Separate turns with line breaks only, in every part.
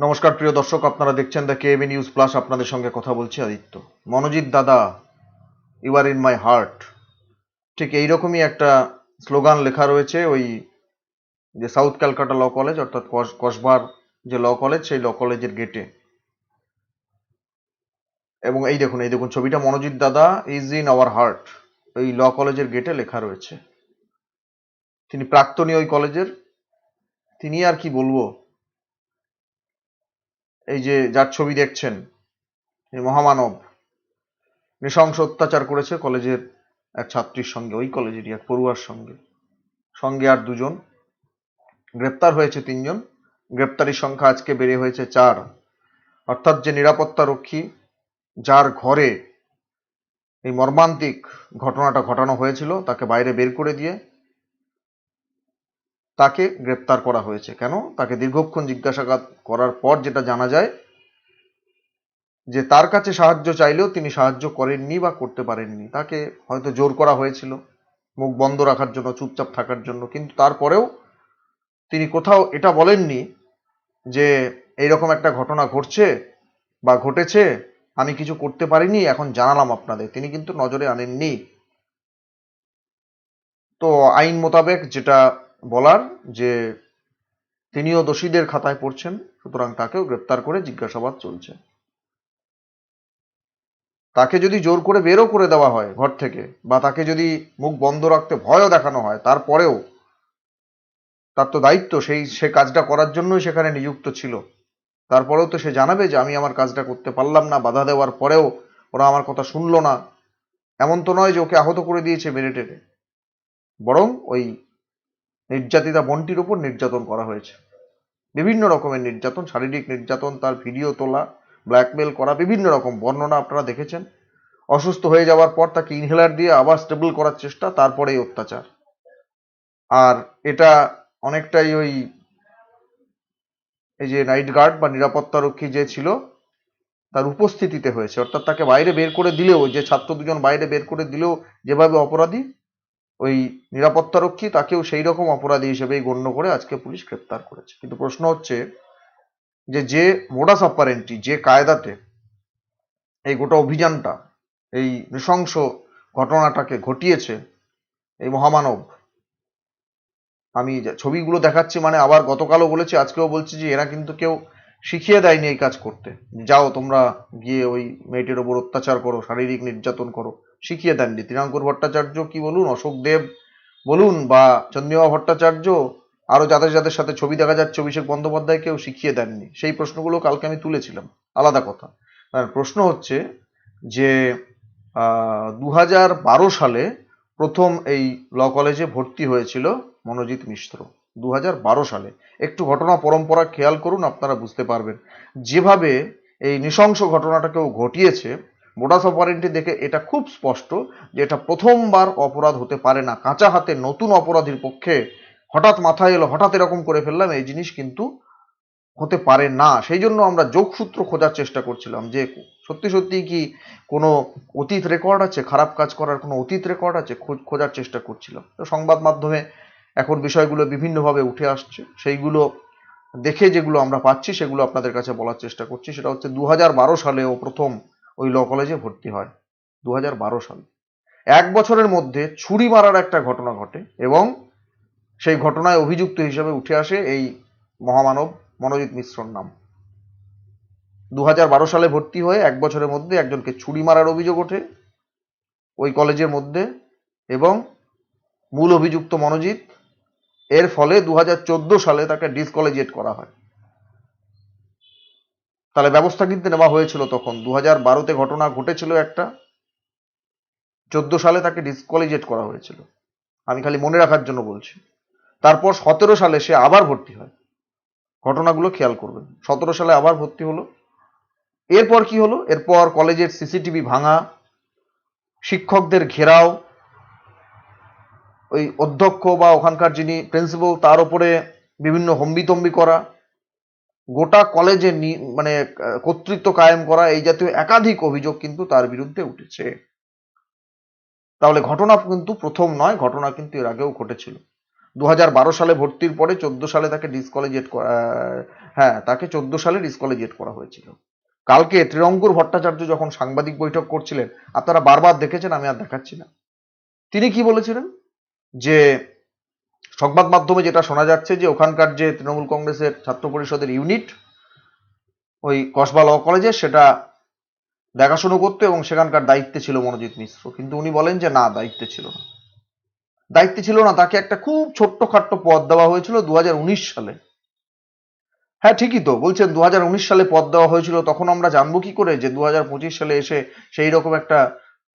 নমস্কার, প্রিয় দর্শক, আপনারা দেখছেন দ্য কেবি নিউজ প্লাস আপনাদের সঙ্গে কথা বলছি আদিত্য। মনোজিৎ দাদা you are in my heart ঠিক এইরকমই একটা স্লোগান লেখা রয়েছে ওই যে সাউথ ক্যালকাটা ল কলেজ অর্থাৎ কস- কসবার যে ল কলেজ সেই ল কলেজের গেটে এবং এই দেখুন এই দেখুন ছবিটা, মনোজিৎ দাদা ইজ ইন আওয়ার হার্ট ওই ল কলেজের গেটে লেখা রয়েছে। তিনি প্রাক্তনী ওই কলেজের। তিনি আর কি বলব? এই যে যার ছবি দেখছেন মহামানব নৃশংস অত্যাচার করেছে কলেজের এক ছাত্রীর সঙ্গে, ওই কলেজেরই এক পড়ুয়ার সঙ্গে। সঙ্গে আর দুজন। গ্রেপ্তার হয়েছে তিনজন। গ্রেপ্তারির সংখ্যা আজকে বেড়ে হয়েছে চার। অর্থাৎ যে নিরাপত্তা রক্ষী, যার ঘরে এই মর্মান্তিক ঘটনাটা ঘটানো হয়েছিল, তাকে বাইরে বের করে দিয়ে তাকে গ্রেপ্তার করা হয়েছে। কেন? তাকে দীর্ঘক্ষণ জিজ্ঞাসাবাদ করার পর যেটা জানা যায়, যে তার কাছে সাহায্য চাইলেও তিনি সাহায্য করেননি বা করতে পারেননি। তাকে হয়তো জোর করা হয়েছিল, মুখ বন্ধ রাখার জন্য, চুপচাপ থাকার জন্য, কিন্তু তারপরেও তিনি কোথাও এটা বলেননি যে এইরকম একটা ঘটনা ঘটছে বা ঘটেছে, আমি কিছু করতে পারিনি, এখন জানালাম আপনাদের। তিনি কিন্তু নজরে আনেননি। তো আইন মোতাবেক যেটা বলার যে তিনিও দোষীদের খাতায় পড়ছেন, সুতরাং তাকেও গ্রেপ্তার করে জিজ্ঞাসাবাদ চলছে। তাকে যদি জোর করে বেরও করে দেওয়া হয় ঘর থেকে, বা তাকে যদি মুখ বন্ধ রাখতে ভয়ও দেখানো হয়, তারপরেও তার তো দায়িত্ব, সেই, সে কাজটা করার জন্যই সেখানে নিযুক্ত ছিল। তারপরেও তো সে জানাবে যে আমি আমার কাজটা করতে পারলাম না, বাধা দেওয়ার পরেও ওরা আমার কথা শুনলো না। এমন তো নয় যে ওকে আহত করে দিয়েছে মেরে টেরে। বরং ওই নির্যাতিতা বোনটির উপর নির্যাতন করা হয়েছে। বিভিন্ন রকমের নির্যাতন, শারীরিক নির্যাতন, তার ভিডিও তোলা ব্ল্যাকমেল করা, বিভিন্ন রকম বর্ণনা আপনারা দেখেছেন। অসুস্থ হয়ে যাওয়ার পর তাকে ইনহেলার দিয়ে আবার স্টেবল করার চেষ্টা তারপরেই অত্যাচার। আর এটা অনেকটাই ওই এই যে নাইট গার্ড বা নিরাপত্তারক্ষী যে ছিল, তার উপস্থিতিতে হয়েছে। অর্থাৎ তাকে বাইরে বের করে দিলেও, যে ছাত্র দুজন বাইরে বের করে দিলেও যেভাবে অপরাধী ওই নিরাপত্তারক্ষী তাকেও সেই রকম অপরাধী হিসেবেই গণ্য করে আজকে পুলিশ গ্রেপ্তার করেছে। কিন্তু প্রশ্ন হচ্ছে যে যে মোডাস অপারেন্টি যে কায়দাতে এই গোটা অভিযানটা, এই নৃশংস ঘটনাটাকে ঘটিয়েছে, এই মহামানব, আমি ছবিগুলো দেখাচ্ছি মানে আবার গতকালও বলেছি, আজকেও বলছি যে এরা কিন্তু কেউ শিখিয়ে দেয়নি এই কাজ করতে। যাও তোমরা গিয়ে ওই মেয়েটির ওপর অত্যাচার করো, শারীরিক নির্যাতন করো। শিখিয়ে দেননি। তৃণাঙ্কুর ভট্টাচার্য কি বলুন, অশোক দেব বলুন, বা চন্দ্রিমা ভট্টাচার্য আরও যাদের যাদের সাথে ছবি দেখা যাচ্ছে, অভিষেক বন্দ্যোপাধ্যায় কেউ শিখিয়ে দেননি। সেই প্রশ্নগুলো কালকে আমি তুলেছিলাম। আলাদা কথা। প্রশ্ন হচ্ছে যে দু সালে প্রথম এই ল কলেজে ভর্তি হয়েছিল মনোজিৎ মিশ্র। দু সালে। একটু ঘটনা পরম্পরা খেয়াল করুন, আপনারা বুঝতে পারবেন। যেভাবে এই নৃশংস ঘটনাটাকেও ঘটিয়েছে মোডাস অপারেন্টি দেখে এটা খুব স্পষ্ট যে এটা প্রথমবার অপরাধ হতে পারে না। কাঁচা হাতে নতুন অপরাধীর পক্ষে হঠাৎ মাথায় এলো, হঠাৎ এরকম করে ফেললাম, এই জিনিস কিন্তু হতে পারে না। সেই জন্য আমরা যোগসূত্র খোঁজার চেষ্টা করছিলাম যে সত্যি সত্যি কি কোনো অতীত রেকর্ড আছে? খারাপ কাজ করার কোনো অতীত রেকর্ড আছে? খোঁজ- খোঁজার চেষ্টা করছিলাম। তো সংবাদ মাধ্যমে এখন বিষয়গুলো বিভিন্নভাবে উঠে আসছে। সেইগুলো দেখে যেগুলো আমরা পাচ্ছি, সেগুলো আপনাদের কাছে বলার চেষ্টা করছি। সেটা হচ্ছে দু সালে ও প্রথম ওই ল কলেজে ভর্তি হয় দু হাজার বারো সালে। এক বছরের মধ্যে ছুরি মারার একটা ঘটনা ঘটে এবং সেই ঘটনায় অভিযুক্ত হিসেবে উঠে আসে এই মহামানব মনোজিৎ মিশ্রর নাম। দু হাজার বারো সালে ভর্তি হয়ে এক বছরের মধ্যে একজনকে ছুরি মারার অভিযোগ ওঠে ওই কলেজের মধ্যে এবং মূল অভিযুক্ত মনোজিৎ এর ফলে দু হাজার চোদ্দ সালে তাকে ডিসকলেজিয়েট করা হয়। তাহলে ব্যবস্থা কিন্তু নেওয়া হয়েছিল তখন। দু হাজার বারোতে ঘটনা ঘটেছিল একটা। চোদ্দ সালে তাকে ডিসকলেজিয়েট করা হয়েছিল। আমি খালি মনে রাখার জন্য বলছি। তারপর সতেরো সালে সে আবার ভর্তি হয়। ঘটনাগুলো খেয়াল করবেন। সতেরো সালে আবার ভর্তি হলো। এরপর কি হলো? এরপর কলেজের সিসিটিভি ভাঙা, শিক্ষকদের ঘেরাও, ওই অধ্যক্ষ বা ওখানকার যিনি প্রিন্সিপাল তার ওপরে বিভিন্ন হম্বিতম্বি করা গোটা কলেজে মানে কর্তৃত্ব কায়েম করা এই জাতীয় একাধিক অভিযোগ কিন্তু তার বিরুদ্ধে উঠেছে। তাহলে ঘটনা কিন্তু প্রথম নয়, ঘটনা কিন্তু এর আগেও ঘটেছিল। দু হাজার বারো সালে ভর্তির পরে চোদ্দ সালে তাকে ডিসকলেজিয়েট হ্যাঁ তাকে চোদ্দ সালে ডিসকলেজিয়েট করা হয়েছিল। কালকে ত্রিরঙ্কুর ভট্টাচার্য যখন সাংবাদিক বৈঠক করছিলেন, আপনারা বারবার দেখেছেন, আমি আর দেখাচ্ছি না। তিনি কি বলেছিলেন? যে সংবাদ মাধ্যমে যেটা শোনা যাচ্ছে যে ওখানকার যে তৃণমূল কংগ্রেসের ছাত্র পরিষদের ইউনিট, ওই কসবা ল কলেজে সেটা দেখাশুনো করতো এবং সেখানকার দায়িত্বে ছিল মনোজিৎ মিশ্র। কিন্তু উনি বলেন যে না, দায়িত্বে ছিল না। দায়িত্বে ছিল না, তাকে একটা খুব ছোট্ট খাট্ট পদ দেওয়া হয়েছিল দু হাজার উনিশ সালে। হ্যাঁ ঠিকই তো, বলছেন দু হাজার উনিশ সালে পদ দেওয়া হয়েছিল, তখন আমরা জানব কি করে যে দু হাজার পঁচিশ সালে এসে সেই রকম একটা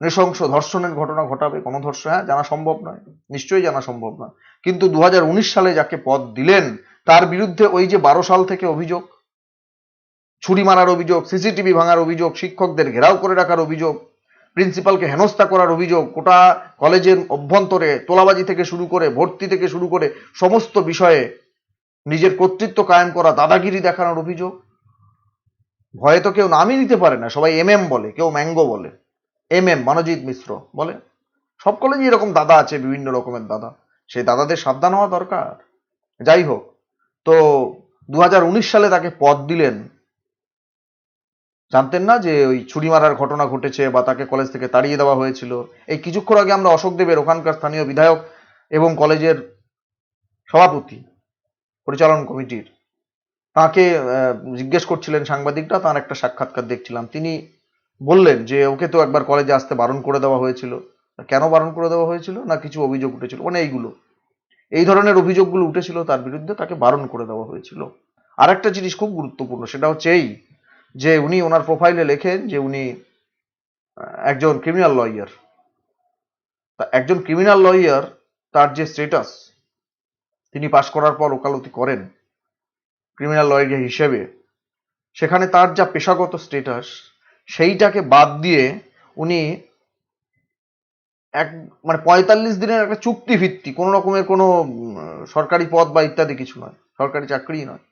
নৃশংস ধর্ষণের ঘটনা ঘটাবে, কোনো ধর্ষণ হ্যাঁ জানা সম্ভব নয়, নিশ্চয়ই জানা সম্ভব নয়। কিন্তু দু হাজার উনিশ সালে যাকে পদ দিলেন, তার বিরুদ্ধে ওই যে বারো সাল থেকে অভিযোগ, ছুরি মারার অভিযোগ, সিসিটিভি ভাঙার অভিযোগ, শিক্ষকদের ঘেরাও করে রাখার অভিযোগ, প্রিন্সিপালকে হেনস্থা করার অভিযোগ, গোটা কলেজের অভ্যন্তরে তোলাবাজি থেকে শুরু করে, ভর্তি থেকে শুরু করে সমস্ত বিষয়ে নিজের কর্তৃত্ব কায়েম করা, দাদাগিরি দেখানোর অভিযোগ। ভয়ে তো কেউ নামই নিতে পারে না, সবাই এম এম বলে, কেউ ম্যাঙ্গো বলে। এম এম মনোজিৎ মিশ্র বলে সব কলেজে এরকম দাদা আছে, বিভিন্ন রকমের দাদা। সেই দাদাদের সাবধান হওয়া দরকার। যাই হোক, তো দু হাজার উনিশ সালে তাকে পদ দিলেন। জানতেন না যে ওই ছুরি মারার ঘটনা ঘটেছে বা তাকে কলেজ থেকে তাড়িয়ে দেওয়া হয়েছিল। এই কিছুক্ষণ আগে আমরা অশোক দেবের ওখানকার স্থানীয় বিধায়ক এবং কলেজের সভাপতি, পরিচালন কমিটির। তাকে জিজ্ঞেস করছিলেন সাংবাদিকরা তার একটা সাক্ষাৎকার দেখছিলাম। তিনি বললেন যে ওকে তো একবার কলেজে আসতে বারণ করে দেওয়া হয়েছিল। কেন বারণ করে দেওয়া হয়েছিল? না কিছু অভিযোগ উঠেছিল? মানে এইগুলো। এই ধরনের অভিযোগগুলো উঠেছিল, তার বিরুদ্ধে তাকে বারণ করে দেওয়া হয়েছিল। আর একটা জিনিস খুব গুরুত্বপূর্ণ, সেটা হচ্ছে এই যে উনি ওনার প্রোফাইলে লেখেন যে উনি একজন ক্রিমিনাল লয়ার তা একজন ক্রিমিনাল লয়ার তার যে স্টেটাস তিনি পাশ করার পর ওকালতি করেন ক্রিমিনাল লয়ার হিসেবে। সেখানে তার যা পেশাগত স্টেটাস সেইটাকে বাদ দিয়ে উনি এক মানে পঁয়তাল্লিশ দিনের একটা চুক্তি ভিত্তি কোনো রকমের কোনো সরকারি পদ বা ইত্যাদি কিছু নয়, সরকারি চাকরি নয়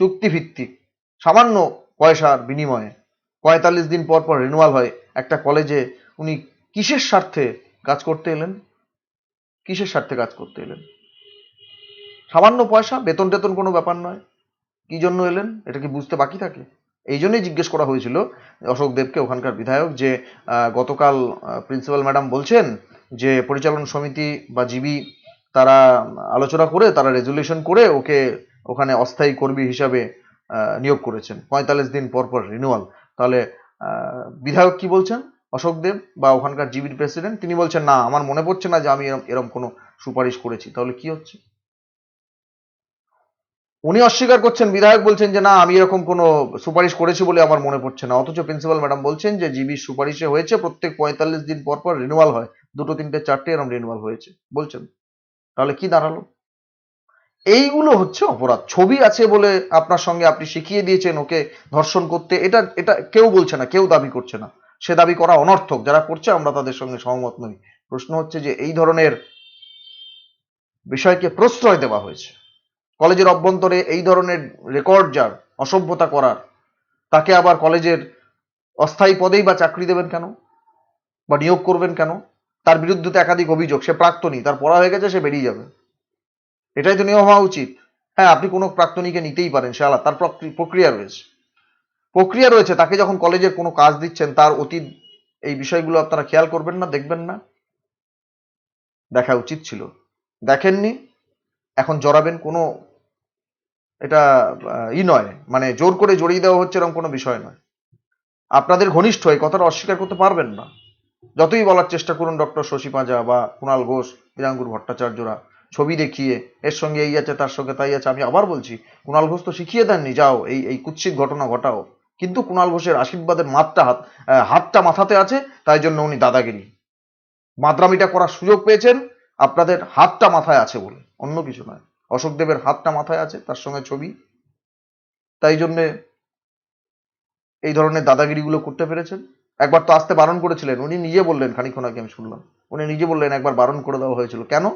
চুক্তি ভিত্তিক সামান্য পয়সার বিনিময়ে পঁয়তাল্লিশ দিন পর পর রিনুয়াল হয় একটা কলেজে উনি কিসের স্বার্থে কাজ করতে এলেন? কিসের স্বার্থে কাজ করতে এলেন? সামান্য পয়সা বেতন টেতন কোনো ব্যাপার নয়, কি জন্য এলেন? এটা কি বুঝতে বাকি থাকে? এই জন্যই জিজ্ঞেস করা হয়েছিল অশোক দেবকে ওখানকার বিধায়ক যে গতকাল প্রিন্সিপাল ম্যাডাম বলছেন যে, পরিচালন সমিতি বা জিবি তারা আলোচনা করে, তারা রেজুলেশন করে ওকে ওখানে অস্থায়ী কর্মী হিসাবে নিয়োগ করেছেন। পঁয়তাল্লিশ দিন পর পর রিনিউয়াল তাহলে বিধায়ক কি বলছেন? অশোক দেব বা ওখানকার জিবির প্রেসিডেন্ট তিনি বলছেন, না, আমার মনে পড়ছে না যে আমি এরম এরম কোনো সুপারিশ করেছি। তাহলে কি হচ্ছে? উনি অস্বীকার করছেন, বিধায়ক বলছেন যে, না, আমি এরকম কোনো সুপারিশ করেছি বলে আমার মনে পড়ছে না। অথচ প্রিন্সিপাল ম্যাডাম বলছেন যে জিবির সুপারিশে হয়েছে, প্রত্যেক পঁয়তাল্লিশ দিন পর পর রিনিউয়াল হয়। দুটো, তিনটে, চারটে এরকম রিনিউয়াল হয়েছে। বলছেন। তাহলে কি দাঁড়াল? এইগুলো হচ্ছে অপরাধ। ছবি আছে বলে আপনার সঙ্গে আপনি শিখিয়ে দিয়েছেন ওকে ধর্ষণ করতে। এটা এটা কেউ বলছে না, কেউ দাবি করছে না। সে দাবি করা অনর্থক। যারা করছে, আমরা তাদের সঙ্গে সহমত নই। প্রশ্ন হচ্ছে যে, এই ধরনের বিষয়কে প্রশ্রয় দেওয়া হয়েছে। কলেজের অভ্যন্তরে এই ধরনের রেকর্ড যার, অসভ্যতা করার, তাকে আবার কলেজের অস্থায়ী পদেই বা চাকরি দেবেন কেন? বা নিয়োগ করবেন কেন? তার বিরুদ্ধে তো একাধিক অভিযোগ, সে প্রাক্তনী, তার পড়া হয়ে গেছে, সে বেরিয়ে যাবে। এটাই তো নিয়ম হওয়া উচিত। হ্যাঁ আপনি কোনো প্রাক্তনীকে নিতেই পারেন, সে আলাদা, তার প্রক্রি- প্রক্রিয়া রয়েছে। প্রক্রিয়া রয়েছে, তাকে যখন কলেজের কোনো কাজ দিচ্ছেন, তার অতীত, এই বিষয়গুলো আপনারা খেয়াল করবেন না, দেখবেন না। দেখা উচিত ছিল। দেখেননি এখন জড়াবেন কোনো, এটা ই নয় মানে জোর করে জড়িয়ে দেওয়া হচ্ছে এরকম কোনো বিষয় নয়। আপনাদের ঘনিষ্ঠ, এই কথাটা অস্বীকার করতে পারবেন না। যতই বলার চেষ্টা করুন ডক্টর শশী পাঁজা বা কুণাল ঘোষ বীরাঙ্গুর ভট্টাচার্যরা, ছবি দেখিয়ে, এর সঙ্গে এই আছে, তার সঙ্গে তাই আছে, আমি আবার বলছি, কুণাল ঘোষ তো শিখিয়ে দেননি, যাও, এই এই কুৎসিত ঘটনা ঘটাও। কিন্তু কুণাল ঘোষের আশীর্বাদের মাত্রা হাত হাতটা মাথাতে আছে, তাই জন্য উনি দাদাগিরি। মাদ্রামিটা করার সুযোগ পেয়েছেন আপনাদের হাতটা মাথায় আছে বলে অন্য কিছু নয়। অশোক দেবের হাতটা মাথায় আছে, তার সঙ্গে ছবি। তাই জন্যে এই ধরনের দাদাগিরিগুলো করতে পেরেছেন। একবার তো আসতে বারণ করেছিলেন, উনি নিজে বললেন খানিক্ষণ আগে আমি শুনলাম। উনি নিজে বললেন, একবার বারণ করে দেওয়া হয়েছিল। কেন?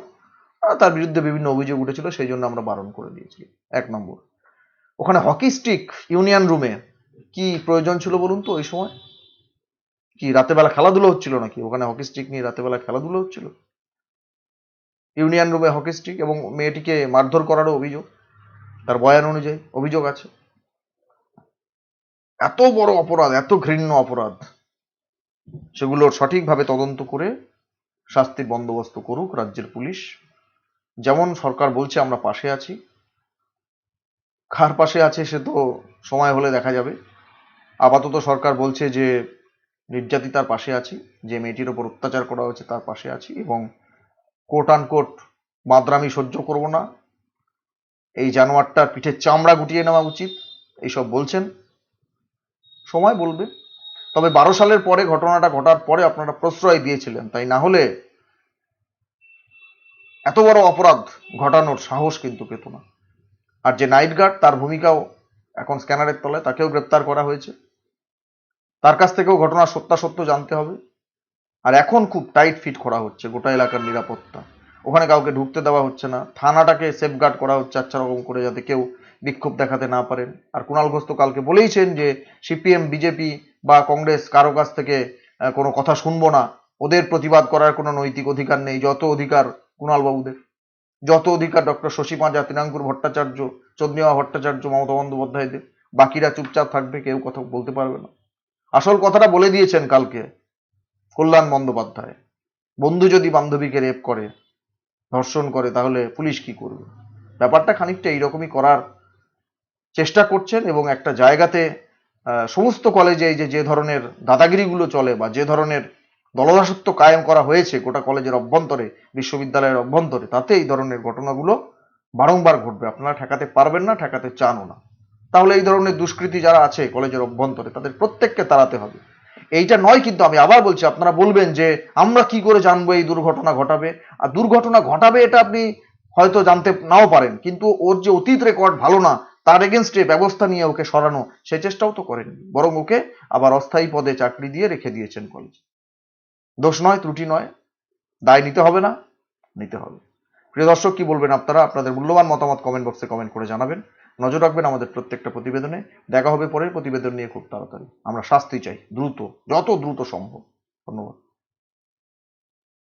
তার বিরুদ্ধে বিভিন্ন অভিযোগ উঠেছিল, সেই জন্য আমরা বারণ করে দিয়েছি। এক নম্বর। ওখানে হকি স্টিক ইউনিয়ন রুমে কি প্রয়োজন ছিল বলুন তো ওই সময়? কি রাতেবেলা খেলাধুলো হচ্ছিল নাকি? ওখানে হকি স্টিক নিয়ে রাতেবেলা খেলাধুলো হচ্ছিল? ইউনিয়ন রুমে হকি স্টিক এবং মেয়েটিকে মারধর করারও অভিযোগ। তার বয়ান অনুযায়ী অভিযোগ আছে। এত বড় অপরাধ, এত ঘৃণ্য অপরাধ সেগুলোর সঠিকভাবে তদন্ত করে শাস্তির বন্দোবস্ত করুক রাজ্যের পুলিশ। যেমন সরকার বলছে, আমরা পাশে আছি। কার পাশে আছে সে তো সময় হলে দেখা যাবে। আপাতত সরকার বলছে যে নির্যাতিতার পাশে আছি, যে মেয়েটির ওপর অত্যাচার করা হয়েছে তার পাশে আছি এবং কোট আন কোট মাদ্রামি সহ্য করব না। এই জানোয়ারটার পিঠের চামড়া গুটিয়ে নেওয়া উচিত, এইসব বলছেন। সময় বলবে। তবে বারো সালের পরে ঘটনাটা ঘটার পরে আপনারা প্রশ্রয় দিয়েছিলেন, তাই না হলে এত বড় অপরাধ ঘটানোর সাহস কিন্তু পেত না। আর যে নাইট গার্ড, তার ভূমিকাও এখন স্ক্যানারের তলায়, তাকেও গ্রেপ্তার করা হয়েছে। তার কাছ থেকেও ঘটনার সত্যাসত্য জানতে হবে। আর এখন খুব টাইট ফিট করা হচ্ছে, গোটা এলাকার নিরাপত্তা। ওখানে কাউকে ঢুকতে দেওয়া হচ্ছে না, থানাটাকে সেফগার্ড করা হচ্ছে আচ্ছা রকম করে যাতে কেউ বিক্ষোভ দেখাতে না পারেন। আর কুণাল ঘোষ তো কালকে বলেইছেন যে, সিপিএম, বিজেপি বা কংগ্রেস কারও কাছ থেকে কোনো কথা শুনব না। ওদের প্রতিবাদ করার কোনো নৈতিক অধিকার নেই, যত অধিকার কুণাল বাবুদের যত অধিকার ডক্টর শশী পাঁজা তৃণাঙ্কুর ভট্টাচার্য, চন্দ্রিমা ভট্টাচার্য, মমতা বন্দ্যোপাধ্যায়দের। বাকিরা চুপচাপ থাকবে, কেউ কথা বলতে পারবে না। আসল কথাটা বলে দিয়েছেন কালকে। কল্যাণ বন্দ্যোপাধ্যায়। বন্ধু যদি বান্ধবীকে রেপ করে, ধর্ষণ করে, তাহলে পুলিশ কি করবে? ব্যাপারটা খানিকটা এইরকমই করার চেষ্টা করছেন এবং একটা জায়গাতে সমস্ত কলেজে এই যে যে ধরনের দাদাগিরিগুলো চলে বা যে ধরনের দলদাসত্ব কায়েম করা হয়েছে, গোটা কলেজের অভ্যন্তরে, বিশ্ববিদ্যালয়ের অভ্যন্তরে, তাতে এই ধরনের ঘটনাগুলো বারংবার ঘটবে। আপনারা ঠেকাতে পারবেন না, ঠেকাতে চানও না। তাহলে এই ধরনের দুষ্কৃতী যারা আছে কলেজের অভ্যন্তরে, তাদের প্রত্যেককে তাড়াতে হবে। এইটা নয় কিন্তু আমি আবার বলছি, আপনারা বলবেন যে আমরা কি করে জানব এই দুর্ঘটনা ঘটাবে? আর দুর্ঘটনা ঘটাবে এটা আপনি হয়তো জানতে নাও পারেন, কিন্তু ওর যে অতীত রেকর্ড ভালো না, তার এগেনস্টে ব্যবস্থা নিয়ে ওকে সরানো, সে চেষ্টাও তো করেননি বরং ওকে আবার অস্থায়ী পদে চাকরি দিয়ে রেখে দিয়েছেন কলেজ দোষ নয়, ত্রুটি নয়, দায় নিতে হবে না, নিতে হবে। প্রিয় দর্শক, কি বলবেন আপনারা? আপনাদের মূল্যবান মতামত কমেন্ট বক্সে কমেন্ট করে জানাবেন। নজর রাখবেন আমাদের প্রত্যেকটা প্রতিবেদনে। দেখা হবে পরের প্রতিবেদন নিয়ে খুব তাড়াতাড়ি। আমরা শাস্তি চাই। দ্রুত, যত দ্রুত সম্ভব। ধন্যবাদ।